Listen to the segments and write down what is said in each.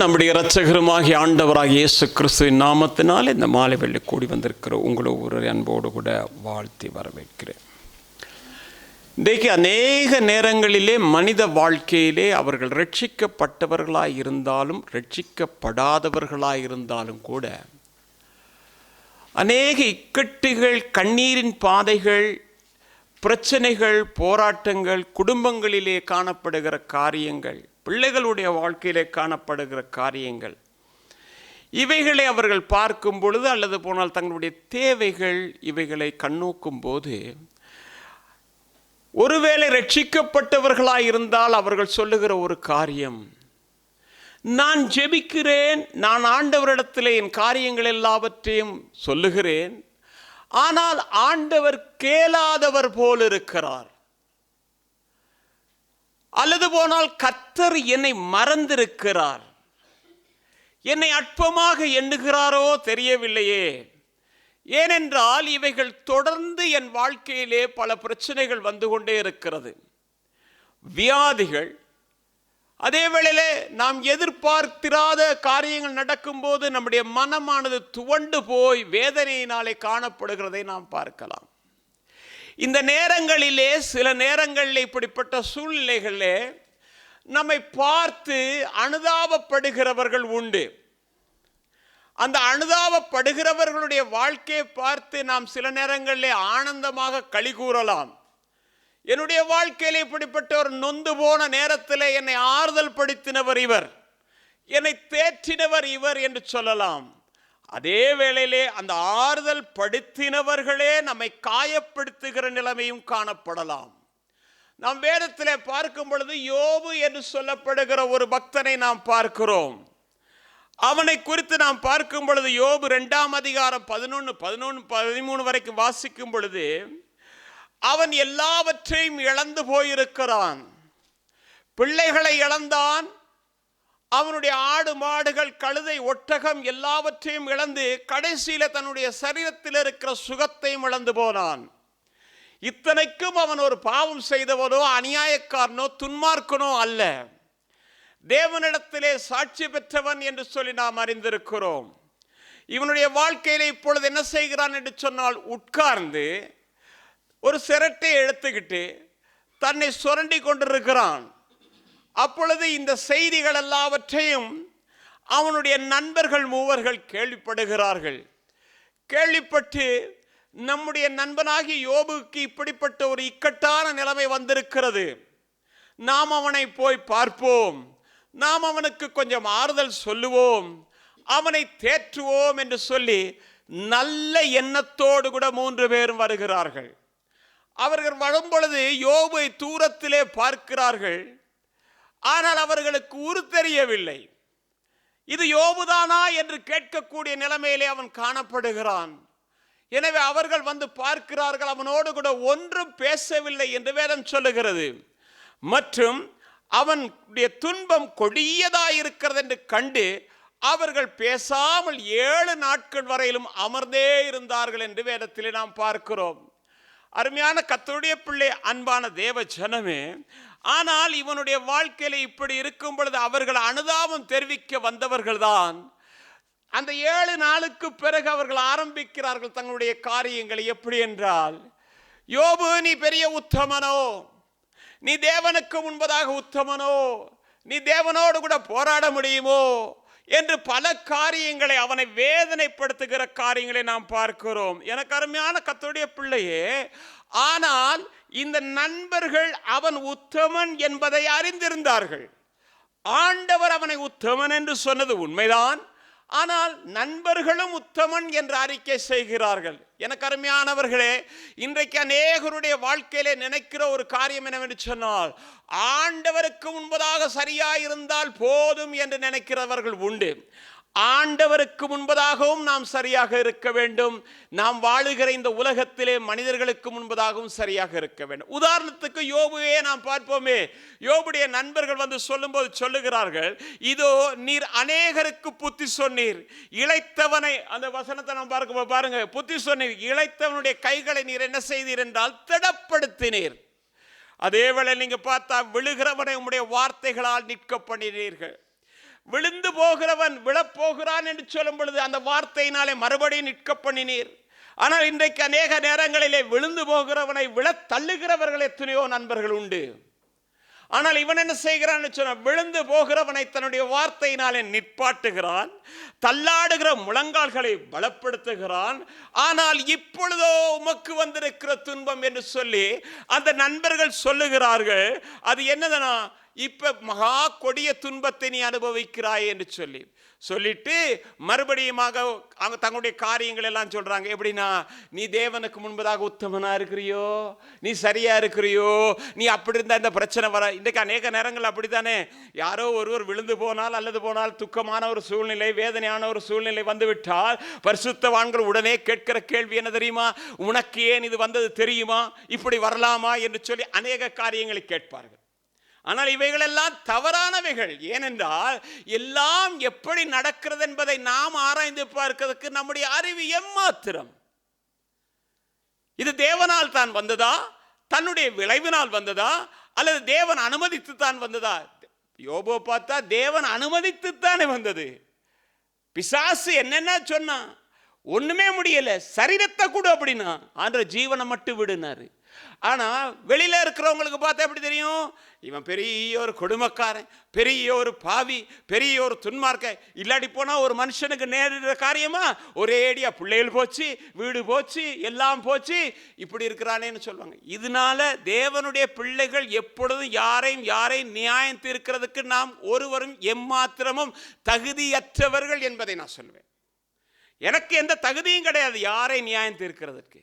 நம்முடைய இரட்சகருமாகிய ஆண்டவராக இயேசு கிறிஸ்துவின் நாமத்தினால் இந்த மாலை வெள்ளி கூடி வந்திருக்கிற உங்களை ஒரு அன்போடு கூட வாழ்த்தி வரவேற்கிறேன். இன்றைக்கு அநேக நேரங்களிலே மனித வாழ்க்கையிலே அவர்கள் ரட்சிக்கப்பட்டவர்களாக இருந்தாலும் ரட்சிக்கப்படாதவர்களாக இருந்தாலும் கூட அநேக இக்கட்டுகள் கண்ணீரின் பாதைகள் பிரச்சனைகள் போராட்டங்கள் குடும்பங்களிலே காணப்படுகிற காரியங்கள் பிள்ளைகளுடைய வாழ்க்கையிலே காணப்படுகிற காரியங்கள் இவைகளை அவர்கள் பார்க்கும் பொழுது அல்லது போனால் தங்களுடைய தேவைகள் இவைகளை கண்ணோக்கும் போது ஒருவேளை ரட்சிக்கப்பட்டவர்களாக இருந்தால் அவர்கள் சொல்லுகிற ஒரு காரியம் நான் ஜெபிக்கிறேன் நான் ஆண்டவரிடத்தில் என் காரியங்கள் எல்லாவற்றையும் சொல்லுகிறேன் ஆனால் ஆண்டவர் கேளாதவர் போல் இருக்கிறார். அல்லது போனால் கத்தர் என்னை மறந்திருக்கிறார். என்னை அற்பமாக எண்ணுகிறாரோ தெரியவில்லையே. ஏனென்றால் இவைகள் தொடர்ந்து என் வாழ்க்கையிலே பல பிரச்சனைகள் வந்து கொண்டே இருக்கிறது. வியாதிகள் அதே வேளையில் நாம் எதிர்பார்த்திராத காரியங்கள் நடக்கும்போது நம்முடைய மனமானது துவண்டு போய் வேதனையினாலே காணப்படுகிறதை நாம் பார்க்கலாம். இந்த நேரங்களிலே சில நேரங்களில் இப்படிப்பட்ட சூழ்நிலைகளிலே நம்மை பார்த்து அனுதாபப்படுகிறவர்கள் உண்டு. அந்த அனுதாபப்படுகிறவர்களுடைய வாழ்க்கையை பார்த்து நாம் சில நேரங்களிலே ஆனந்தமாக களி கூறலாம். என்னுடைய வாழ்க்கையில் இப்படிப்பட்ட ஒரு நொந்து போன நேரத்தில் என்னை ஆறுதல் படுத்தினவர் இவர். என்னை தேற்றினவர் இவர் என்று சொல்லலாம். அதே வேளையிலே அந்த ஆறுதல் படுத்தினவர்களே நம்மை காயப்படுத்துகிற நிலைமையும் காணப்படலாம். நாம் வேதத்தில் பார்க்கும் பொழுது யோபு என்று சொல்லப்படுகிற ஒரு பக்தனை நாம் பார்க்கிறோம். அவனை குறித்து நாம் பார்க்கும் பொழுது யோபு ரெண்டாம் அதிகாரம் பதினொன்று பதினொன்று பதிமூணு வரைக்கும் வாசிக்கும் பொழுது அவன் எல்லாவற்றையும் இழந்து போயிருக்கிறான். பிள்ளைகளை இழந்தான். அவனுடைய ஆடு மாடுகள் கழுதை ஒட்டகம் எல்லாவற்றையும் இழந்து கடைசியில் தன்னுடைய சரீரத்தில் இருக்கிற சுகத்தையும் இழந்து போனான். இத்தனைக்கும் அவன் ஒரு பாவம் செய்தவனோ அநியாயக்காரனோ துன்மார்க்கனோ அல்ல. தேவனிடத்திலே சாட்சி பெற்றவன் என்று சொல்லி நாம் அறிந்திருக்கிறோம். இவனுடைய வாழ்க்கையில இப்பொழுது என்ன செய்கிறான் என்று சொன்னால் உட்கார்ந்து ஒரு சிரட்டை எடுத்துக்கிட்டு தன்னை சுரண்டி கொண்டிருக்கிறான். அப்பொழுது இந்த செய்திகள் எல்லாவற்றையும் அவனுடைய நண்பர்கள் மூவர்கள் கேள்விப்படுகிறார்கள். கேள்விப்பட்டு நம்முடைய நண்பனாகி யோபுக்கு இப்படிப்பட்ட ஒரு இக்கட்டான நிலைமை வந்திருக்கிறது. நாம் அவனை போய் பார்ப்போம். நாம் அவனுக்கு கொஞ்சம் ஆறுதல் சொல்லுவோம். அவனை தேற்றுவோம் என்று சொல்லி நல்ல எண்ணத்தோடு கூட மூன்று பேரும் வருகிறார்கள். அவர்கள் வரும்பொழுது யோபை தூரத்திலே பார்க்கிறார்கள். ஆனால் அவர்களுக்கு உரு தெரியவில்லை. இது யோபுதானா என்று கேட்கக்கூடிய நிலைமையிலே அவன் காணப்படுகிறான். எனவே அவர்கள் வந்து பார்க்கிறார்கள் அவனோடு கூட ஒன்றும் பேசவில்லை என்று வேதம் சொல்லுகிறது. மற்றும் அவனுடைய துன்பம் கொடியதாயிருக்கிறது என்று கண்டு அவர்கள் பேசாமல் ஏழு நாட்கள் வரையிலும் அமர்ந்தே இருந்தார்கள் என்று வேதத்திலே நாம் பார்க்கிறோம். அருமையான கத்தருடைய பிள்ளை அன்பான தேவ ஜனமே ஆனால் இவனுடைய வாழ்க்கையில் இப்படி இருக்கும் பொழுது அவர்கள் அனுதாபம் தெரிவிக்க வந்தவர்கள்தான். அந்த ஏழு நாளுக்கு பிறகு அவர்கள் ஆரம்பிக்கிறார்கள் தங்களுடைய காரியங்களை எப்படி என்றால் யோபு நீ பெரிய உத்தமனோ நீ தேவனுக்கு முன்பதாக உத்தமனோ நீ தேவனோடு கூட போராட முடியுமோ என்று பல காரியங்களை அவனை வேதனைப்படுத்துகிற காரியங்களை நாம் பார்க்கிறோம். எனக்கு அருமையான கத்தோடைய பிள்ளையே ஆனால் இந்த நண்பர்கள் அவன் உத்தமன் என்பதை அறிந்திருந்தார்கள். ஆண்டவர் அவனை உத்தமன் என்று சொன்னது உண்மைதான். ஆனால் நண்பர்களும் உத்தமன் என்று அறிக்கை செய்கிறார்கள். எனக்கு அருமையானவர்களே இன்றைக்கு அநேகருடைய வாழ்க்கையிலே நினைக்கிற ஒரு காரியம் என்னவென்று சொன்னால் ஆண்டவருக்கு முன்பதாக சரியாயிருந்தால் போதும் என்று நினைக்கிறவர்கள் உண்டு. ஆண்டவருக்கு முன்பதாகவும் நாம் சரியாக இருக்க வேண்டும். நாம் வாழுகிற இந்த உலகத்திலே மனிதர்களுக்கு முன்பதாகவும் சரியாக இருக்க வேண்டும். உதாரணத்துக்கு யோபுவே நாம் பார்ப்போமே. யோபுடைய நண்பர்கள் வந்து சொல்லும்போது சொல்லுகிறார்கள் இதோ நீர் அநேகருக்கு புத்தி சொன்னீர். இளைத்தவனை அந்த வசனத்தை நாம் பார்க்க பாருங்க புத்தி சொன்னீர். இளைத்தவனுடைய கைகளை நீர் என்ன செய்தீர் என்றால் திடப்படுத்தினீர். அதே வேளை நீங்க பார்த்தா விழுகிறவனை உம்முடைய வார்த்தைகளால் நிற்க பண்ணினீர்கள். விழுந்து போகிறவன் விழப்போகிறான் என்று சொல்லும் பொழுது அந்த வார்த்தையினாலே மறுபடியும் நிற்க பண்ணினீர். ஆனால் இன்றைக்கு அநேக நேரங்களிலே விழுந்து போகிறவனை விழத் தள்ளுகிறவர்கள் எத்தனையோ நண்பர்கள் உண்டு. ஆனால் இவன் என்ன செய்கிறான்னு சொன்ன விழுந்து போகிறவனை தன்னுடைய வார்த்தையினாலே நிற்பாட்டுகிறான் தள்ளாடுகிற முழங்கால்களை பலப்படுத்துகிறான். ஆனால் இப்பொழுதோ உமக்கு வந்திருக்கிற துன்பம் என்று சொல்லி அந்த நண்பர்கள் சொல்லுகிறார்கள் அது என்னதுன்னா இப்ப மகா கொடிய துன்பத்தை நீ அனுபவிக்கிறாய் என்று சொல்லி. சொல்லிட்டு மறுபடியுமாக அவங்க தங்களுடைய காரியங்கள் எல்லாம் சொல்றாங்க. எப்படின்னா நீ தேவனுக்கு முன்பதாக உத்தமனா இருக்கிறியோ? நீ சரியா இருக்கிறியோ? நீ அப்படி இருந்தா இந்த பிரச்சனை வர இன்றைக்கு அநேக நேரங்கள் அப்படித்தானே? யாரோ ஒருவர் விழுந்து போனால் அல்லது போனால் துக்கமான ஒரு சூழ்நிலை வேதனையான ஒரு சூழ்நிலை வந்துவிட்டால் பரிசுத்தவான்கள் உடனே கேட்கிற கேள்வி என்ன தெரியுமா? உனக்கு ஏன் இது வந்தது தெரியுமா? இப்படி வரலாமா? என்று சொல்லி அநேக காரியங்களை கேட்பார்கள். ஆனால் இவைகளெல்லாம் தவறானவைகள். ஏனென்றால் எல்லாம் எப்படி நடக்கிறது என்பதை நாம் ஆராய்ந்து பார்க்கிறதுக்கு நம்முடைய அறிவு எம்மாத்திரம்? இது தேவனால் தான் வந்ததா? தன்னுடைய விளைவினால் வந்ததா? அல்லது தேவன் அனுமதித்து தான் வந்ததா? யோபோ பார்த்தா தேவன் அனுமதித்து தானே வந்தது. பிசாசு என்னென்ன சொன்னான்? ஒண்ணுமே முடியல. சரீரத்தை கூட அப்படின்னா ஆன்ற ஜீவனை மட்டும் விடுனாரு. ஆனா வெளியில இருக்கிறவங்களுக்கு பார்த்தா எப்படி தெரியும்? இவன் பெரிய ஒரு கொடுமைக்காரன் பெரிய ஒரு பாவி பெரிய ஒரு துன்மார்க்க. இல்லாட்டி போனால் ஒரு மனுஷனுக்கு நேரிடுற காரியமா? ஒரே பிள்ளைகள் போச்சு வீடு போச்சு எல்லாம் போச்சு. இப்படி இருக்கிறானேன்னு சொல்லுவாங்க. இதனால தேவனுடைய பிள்ளைகள் எப்பொழுதும் யாரையும் யாரையும் நியாயம் தீர்க்கிறதுக்கு நாம் ஒருவரும் எம்மாத்திரமும் தகுதியற்றவர்கள் என்பதை நான் சொல்வேன். எனக்கு எந்த தகுதியும் கிடையாது. யாரை நியாயம் தீர்க்கிறதற்கு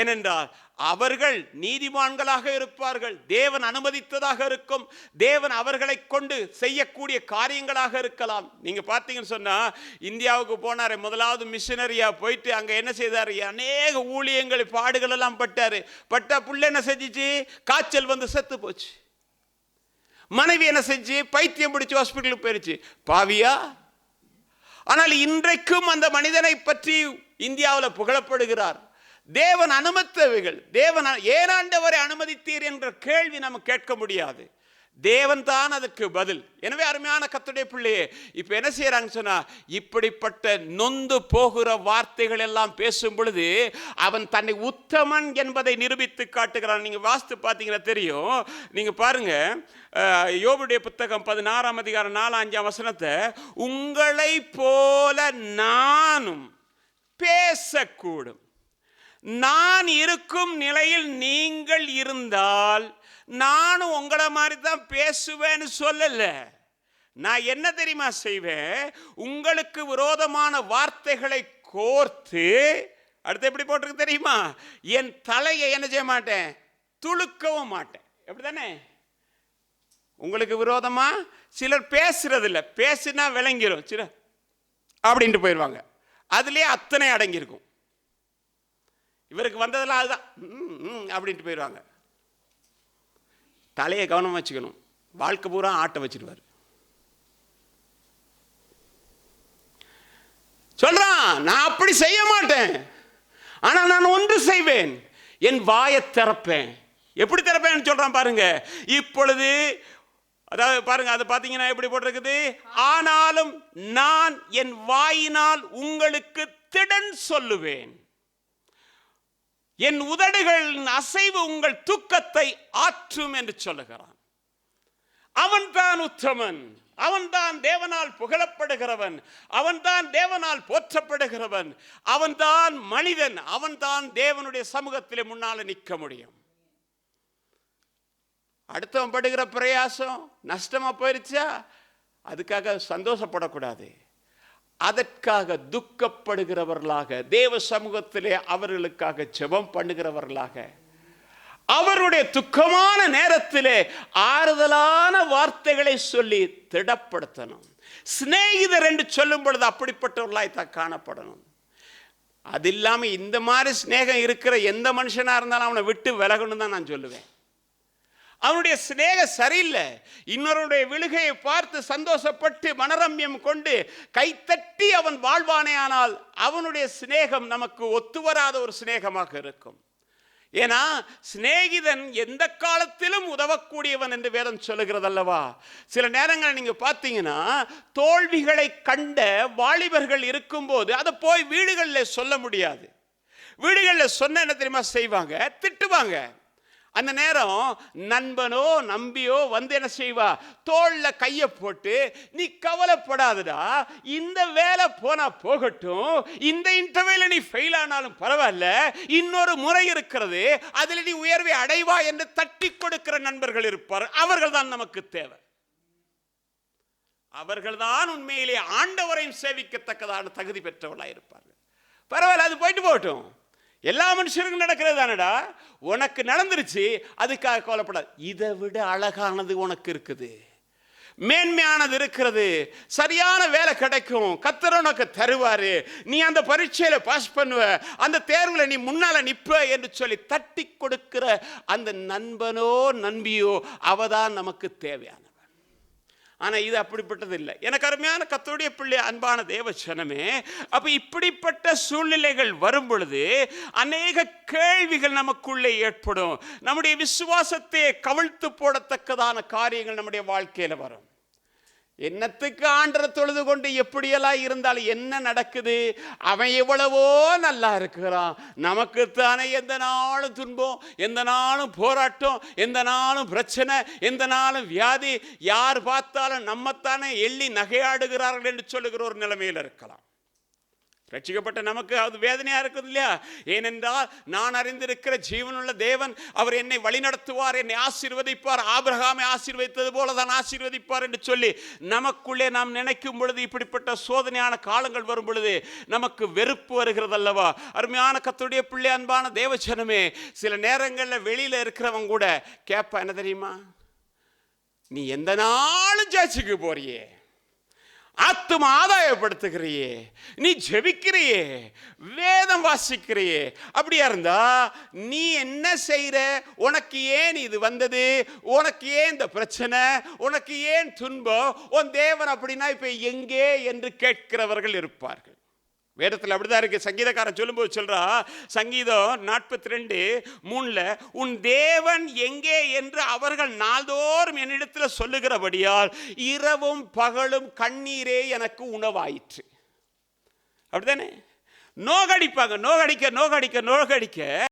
ஏனென்றால் அவர்கள் நீதிமான்களாக இருப்பார்கள். தேவன் அனுமதித்ததாக இருக்கும். தேவன் அவர்களை கொண்டு செய்யக்கூடிய காரியங்களாக இருக்கலாம். நீங்கள் பார்த்தீங்கன்னு சொன்னால் இந்தியாவுக்கு போனார். முதலாவது மிஷினரியாக போயிட்டு அங்கே என்ன செய்தாரு? அநேக ஊழியங்கள் பாடுகள் எல்லாம் பட்டார். பட்ட புள்ள என்ன செஞ்சிச்சு? காய்ச்சல் வந்து செத்து போச்சு. மனைவி என்ன செஞ்சு? பைத்தியம் பிடிச்சி ஹாஸ்பிட்டலுக்கு போயிடுச்சு பாவியா? ஆனால் இன்றைக்கும் அந்த மனிதனை பற்றி இந்தியாவில் புகழப்படுகிறார். தேவன் அனுமத்தவைகள். தேவன் அ- ஏன் ஆண்டவரை அனுமதித்தீர் என்ற கேள்வி நம்ம கேட்க முடியாது. தேவன் தான் அதுக்கு பதில். எனவே அருமையான கத்துடைய பிள்ளையே இப்போ என்ன செய்யறாங்க சொன்னா இப்படிப்பட்ட நொந்து போகிற வார்த்தைகள் எல்லாம் பேசும் பொழுது அவன் தன்னை உத்தமன் என்பதை நிரூபித்து காட்டுகிறான். நீங்க வாஸ்து பார்த்தீங்கன்னா தெரியும். நீங்க பாருங்க அஹ், யோபுடைய புத்தகம் பதினாறாம் அதிகாரம் நாலு அஞ்சாம் வசனத்தை உங்களை போல நானும் பேசக்கூடும். நான் இருக்கும் நிலையில் நீங்கள் இருந்தால் நானும் உங்களை மாதிரி தான் பேசுவேன்னு சொல்லல. நான் என்ன தெரியுமா செய்வேன்? உங்களுக்கு விரோதமான வார்த்தைகளை கோர்த்து அடுத்து எப்படி போட்டிருக்கு தெரியுமா? என் தலையை என்ன செய்ய மாட்டேன்? துளுக்கவும் மாட்டேன். எப்படிதானே? உங்களுக்கு விரோதமா? சிலர் பேசுறது இல்ல பேசினா விளங்கிரும். சில அப்படின்ட்டு போயிடுவாங்க அதுலேயே அத்தனை அடங்கியிருக்கும். இவருக்கு வந்ததெல்லாம் அதுதான். ம், அப்படின்ட்டு போயிடுவாங்க. தலையை கவனம் வச்சுக்கணும். வாழ்க்கை பூரா ஆட்ட வச்சிருவார். சொல்றான் நான் அப்படி செய்ய மாட்டேன். ஆனா நான் ஒன்று செய்வேன். என் வாயை திறப்பேன். எப்படி திறப்பேன்னு சொல்றான் பாருங்க. இப்பொழுது அதாவது பாருங்க அது பாத்தீங்கன்னா எப்படி போட்டிருக்குது? ஆனாலும் நான் என் வாயினால் உங்களுக்கு திடன் சொல்லுவேன். என் உதடுகளின் அசைவு உங்கள் துக்கத்தை ஆற்றும் என்று சொல்லுகிறான். அவன்தான் உத்தமன் அவன்தான் தேவனால் புகழப்படுகிறவன் அவன்தான் தேவனால் போற்றப்படுகிறவன் அவன்தான் மனிதன் அவன்தான் தேவனுடைய சமூகத்திலே முன்னால் நிற்க முடியும். அடுத்தவன் படுகிற பிரயாசம் நஷ்டமா போயிருச்சா? அதுக்காக சந்தோஷப்படக்கூடாது. அதற்காக துக்கப்படுகிறவர்களாக தேவ சமூகத்திலே அவர்களுக்காக ஜெபம் பண்ணுகிறவர்களாக அவருடைய துக்கமான நேரத்திலே ஆறுதலான வார்த்தைகளை சொல்லி திடப்படுத்தணும். சிநேகிதர் என்று சொல்லும் பொழுது அப்படிப்பட்டவர்களாய் தான் காணப்படணும். அது இல்லாமல் இந்த மாதிரி சிநேகம் இருக்கிற எந்த மனுஷனாக இருந்தாலும் அவனை விட்டு விலகணும் தான் நான் சொல்லுவேன். அவனுடைய சிநேகம் சரியில்லை. இன்னொருடைய விழுகையை பார்த்து சந்தோஷப்பட்டு மனரம்யம் கொண்டு கைத்தட்டி அவன் வாழ்வானே ஆனால் அவனுடைய சிநேகம் நமக்கு ஒத்துவராத ஒரு சிநேகமாக இருக்கும். ஏன்னா சிநேகிதன் எந்த காலத்திலும் உதவக்கூடியவன் என்று வேதம் சொல்லுகிறது அல்லவா சில நேரங்களில் நீங்கள் பார்த்தீங்கன்னா தோல்விகளை கண்ட வாலிபர்கள் இருக்கும்போது அதை போய் வீடுகளில் சொல்ல முடியாது. வீடுகளில் சொன்ன என்ன தெரியுமா செய்வாங்க? திட்டுவாங்க. அந்த நேரம் நண்பனோ நம்பியோ வந்து என்ன செய்வா? தோளில் கையை போட்டு நீ கவலைப்படாதடா இந்த வேலை போனால் போகட்டும். இந்த இன்டர்வியூல நீ ஃபெயில் ஆனாலும் பரவாயில்ல. இன்னொரு முறை இருக்கிறது. அதில் நீ உயர்வை அடைவா என்று தட்டி கொடுக்கிற நண்பர்கள் இருப்பார். அவர்கள் தான் நமக்கு தேவை. அவர்கள்தான் உண்மையிலே ஆண்டவரையும் சேவிக்கத்தக்கதான தகுதி பெற்றவர்களாக இருப்பார்கள் பரவாயில்ல அது போயிட்டு போகட்டும். எல்லா மனுஷருக்கும் நடக்கிறது தானடா? உனக்கு நடந்துருச்சு அதுக்காக கவலைப்படாது இதை விட அழகானது உனக்கு இருக்குது. மேன்மையானது இருக்கிறது. சரியான வேலை கிடைக்கும். கத்தர் உனக்கு தருவாரு. நீ அந்த பரீட்சையில பாஸ் பண்ணுவ. அந்த தேர்வில் நீ முன்னால நிற்ப என்று சொல்லி தட்டி கொடுக்கிற அந்த நண்பனோ நண்பியோ அவதான் நமக்கு தேவையான ஆனா இது அப்படிப்பட்டது இல்லை எனக்கு அருமையான கத்தோடைய பிள்ளை அன்பான தேவச்சனமே அப்ப இப்படிப்பட்ட சூழ்நிலைகள் வரும் பொழுது அநேக கேள்விகள் நமக்குள்ளே ஏற்படும். நம்முடைய விசுவாசத்தை கவிழ்த்து போடத்தக்கதான காரியங்கள் நம்முடைய வாழ்க்கையில வரும். என்னத்துக்கு ஆண்டரை தொழுது கொண்டு எப்படியெல்லாம் இருந்தாலும் என்ன நடக்குது? அவன் எவ்வளவோ நல்லா இருக்கிறான். நமக்குத்தானே எந்த நாளும் துன்பம் எந்த நாளும் போராட்டம் எந்த நாளும் பிரச்சனை எந்த நாளும் வியாதி யார் பார்த்தாலும் நம்மத்தானே எள்ளி நகையாடுகிறார்கள் என்று சொல்லுகிற ஒரு நிலைமையில் இருக்கலாம். ரட்சிக்கப்பட்ட நமக்கு அது வேதனையா இருக்குது இல்லையா? ஏனென்றால் நான் அறிந்திருக்கிற ஜீவனுள்ள தேவன் அவர் என்னை வழிநடத்துவார் என்னை ஆசீர்வதிப்பார். ஆபிரகாமை ஆசீர்வதித்தது போல தான் ஆசீர்வதிப்பார் என்று சொல்லி நமக்குள்ளே நாம் நினைக்கும் பொழுது இப்படிப்பட்ட சோதனையான காலங்கள் வரும் பொழுது நமக்கு வெறுப்பு வருகிறது அல்லவா அருமையான கத்துடைய பிள்ளை அன்பான தேவச்சனமே சில நேரங்களில் வெளியில இருக்கிறவங்க கூட கேட்பா என்ன தெரியுமா? நீ எந்த நாளும் சர்ச்சுக்கு போறியே? ஆத்தும ஆதாயப்படுத்துகிறியே நீ ஜெபிக்கிறியே வேதம் வாசிக்கிறியே அப்படியா இருந்தா நீ என்ன செய்கிற உனக்கு ஏன் இது வந்தது? உனக்கு ஏன் இந்த பிரச்சனை? உனக்கு ஏன் துன்பம்? உன் தேவன் அப்படின்னா இப்போ எங்கே என்று கேட்கிறவர்கள் இருப்பார்கள். வேதத்தில் அப்படிதான் இருக்கு. சங்கீதக்காரன் சொல்லும்போது சொல்றா சங்கீதம் நாற்பத்தி ரெண்டு மூணுல உன் தேவன் எங்கே என்று அவர்கள் நாள்தோறும் என்னிடத்தில் சொல்லுகிறபடியால் இரவும் பகலும் கண்ணீரே எனக்கு உணவாயிற்று. அப்படிதானே நோகடிப்பாங்க. நோகடிக்க நோகடிக்க நோகடிக்க